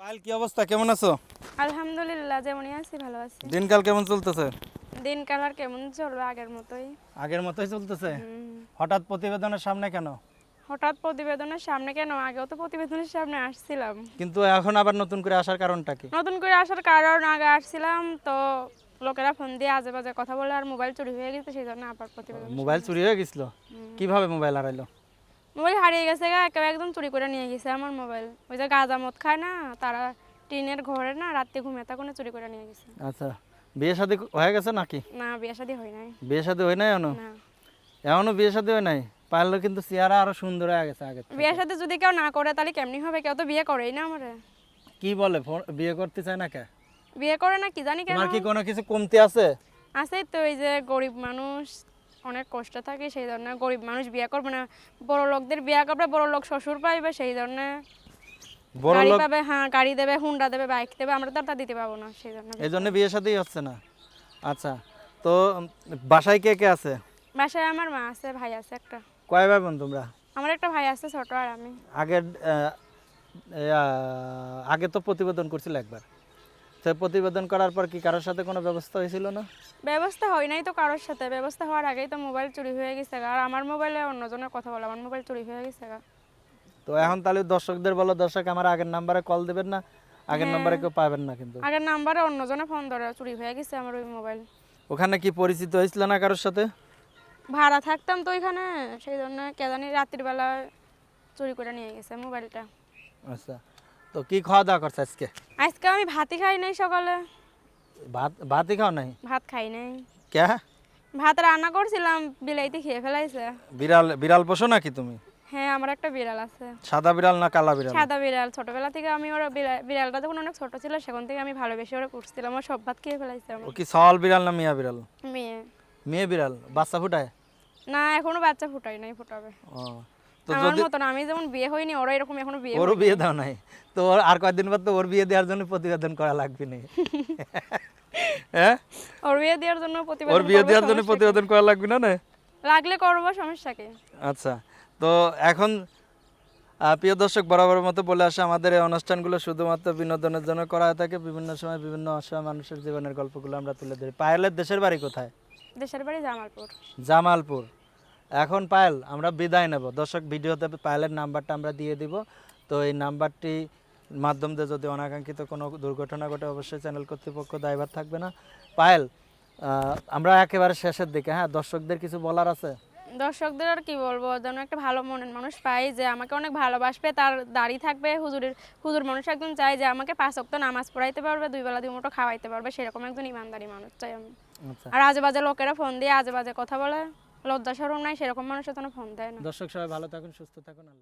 পায়েল কি অবস্থা? কেমন আছো? আলহামদুলিল্লাহ যেমনই আছি ভালো আছি। দিনকাল কেমন চলতেছে? দিনকাল আর কেমন চলবে আগের মতোই। আগের মতোই চলতেছে? হঠাৎ প্রতিবেদনের সামনে কেন? হঠাৎ প্রতিবেদনের সামনে কেন? আগেও তো প্রতিবেদনের সামনে আসছিলাম। কিন্তু এখন আবার নতুন করে আসার কারণটা কি? নতুন করে আসার কারণ আগে আসছিলাম তো লোকেরা ফোন দিয়ে আজে বাজে কথা বলে আর মোবাইল চুরি হয়ে গেছে সেই জন্য আবার প্রতিবেদন মোবাইল চুরি হয়ে গেছিল? কীভাবে মোবাইল হারাইলো? মোবাইল হারিয়ে গেছে গা একেবারে একদম চুরি করে নিয়ে গেছে আমার মোবাইল। ওই যে গাঁজা মদ খায় না তারা টিনের ঘরে না রাত্রে ঘুমিয়ে তখন চুরি করে নিয়ে গেছে। আচ্ছা বিয়ে শাদী হয়ে গেছে নাকি? না বিয়ে শাদী হয় নাই। বিয়ে শাদী হয় নাই এখনও? না। এখনও বিয়ে শাদী হয় নাই? পারলে কিন্তু চেহারা আরও সুন্দর হয়ে গেছে আগে। বিয়ের সাথে যদি কেউ না করে তাহলে কেমনি হবে? কেউ তো বিয়ে করেই না আমারে। কি বলে বিয়ে করতে চায় না কে? বিয়ে করে না কি জানি কেন। তোমার কি কোনো কিছু কমতি আছে? আছে তো এই যে গরিব মানুষ অনেক কষ্ট থাকে সেই ধরনের গরিব মানুষ বিয়ে করবে না। বড় লোকদের বিয়ে করবে বড় লোক শ্বশুর পাইবে সেই ধরনের গাড়ি পাবে হ্যাঁ গাড়ি দেবে হুন্ডা দেবে বাইক দেবে আমরা তো তা দিতে পারব না সেই জন্য এই জন্য বিয়ে হচ্ছে না। আচ্ছা তো বাসায় কে কে আছে? বাসায় আমার মা আছে ভাই আছে একটা। কয় ভাই বোন তোমরা? আমার একটা ভাই আছে ছোট আর আমি। আগে তো প্রতিবেদন করছিল একবার। তো প্রতিবেদন করার পর কি কারোর সাথে কোনো ব্যবস্থা হয়েছিল না? ব্যবস্থা হয় নাই তো কারোর সাথে। ব্যবস্থা হওয়ার আগেই তো মোবাইল চুরি হয়ে গেছে আর আমার মোবাইলে অন্যজনের কথা বলে আমার মোবাইল চুরি হয়ে গেছে। তো এখন তাহলে দর্শকদের বলো দর্শক আমার আগের নাম্বারে কল দেবেন না? আগের নাম্বারে কেউ পাবেন না কিন্তু? আগের নাম্বারে অন্যজনে ফোন ধরে চুরি হয়ে গেছে আমার ওই মোবাইল। ওখানে কি পরিচিত হয়েছিল না কারোর সাথে? ভাড়া থাকতাম তো ওইখানে সেই জন্য কে জানি রাত্রির বেলা চুরি করে নিয়ে গেছে মোবাইলটা। আচ্ছা। তো কি খাওয়া দাওয়া করছে আজকে? আজকে আমি ভাতই খাই নাই সকালে। ভাত ভাতই খাও নাই? ভাত খাই নাই। কে ভাত রান্না করছিলাম বিলাইতে খেয়ে ফেলাইছে। বিড়াল বিড়াল পোষো নাকি তুমি? হ্যাঁ আমার একটা বিড়াল আছে। সাদা বিড়াল না কালা বিড়াল? সাদা বিড়াল। ছোটবেলা থেকে আমি ওর বিড়াল- বিড়ালটা যখন অনেক ছোট ছিল সেখান থেকে আমি ভালোবেসে ওরা করছিলাম আমার সব ভাত খেয়ে ফেলাইছে আমার ও কি সওয়াল বিড়াল না মিয়া বিড়াল? মেয়ে। মেয়ে বিড়াল? বাচ্চা ফুটায়? না এখনও বাচ্চা ফুটাই নাই ফুটাবে। ও। তো আমার মতন আমি যেমন বিয়ে হয়নি ওরা এরকম এখনও বিয়ে ওরও বিয়ে দাও নাই। তো আর কয়েকদিন পর তো ওর বিয়ে দেওয়ার জন্য প্রতিবেদন করা লাগবে না। হ্যাঁ? ওর বিয়ে দেওয়ার জন্য প্রতিবেদন ওর বিয়ে দেওয়ার জন্য প্রতিবেদন করা লাগবে না না? লাগলে করব সমস্যা কি? আচ্ছা তো এখন প্রিয় দর্শক বরাবরের মতো বলে আসে আমাদের এই অনুষ্ঠানগুলো শুধুমাত্র বিনোদনের জন্য করা হয়ে থাকে। বিভিন্ন সময় বিভিন্ন অসহায় মানুষের জীবনের গল্পগুলো আমরা তুলে ধরি। পায়েলের দেশের বাড়ি কোথায়? দেশের বাড়ি জামালপুর। জামালপুর। এখন পায়েল আমরা বিদায় নেব। দর্শক ভিডিওতে পায়েলের নাম্বারটা আমরা দিয়ে দিব। তো এই নাম্বারটি মাধ্যম দিয়ে যদি অনাকাঙ্ক্ষিত কোনো দুর্ঘটনা ঘটে অবশ্যই চ্যানেল কর্তৃপক্ষ দায়ভার থাকবে না। পায়েল আমরা একেবারে শেষের দিকে হ্যাঁ? দর্শকদের কিছু বলার আছে? দর্শকদের আর কি বলব? যেন একটা ভালো মনের মানুষ পাই যে আমাকে অনেক ভালোবাসবে তার দাড়ি থাকবে হুজুরের হুজুর মানুষ একজন চাই যে আমাকে পাঁচ অক্ত নামাজ পড়াইতে পারবে দুই বেলা দুই মুঠো খাওয়াইতে পারবে সেরকম একজন ইমানদারি মানুষ চাই আমি। আচ্ছা। আর আজে বাজে লোকেরা ফোন দিয়ে আজে বাজে কথা বলে। লজ্জা সরম নাই, সেরকম মানুষের জন্য ফোন দেয় না। দর্শক সবাই ভালো থাকুন, সুস্থ থাকুন, আল্লাহ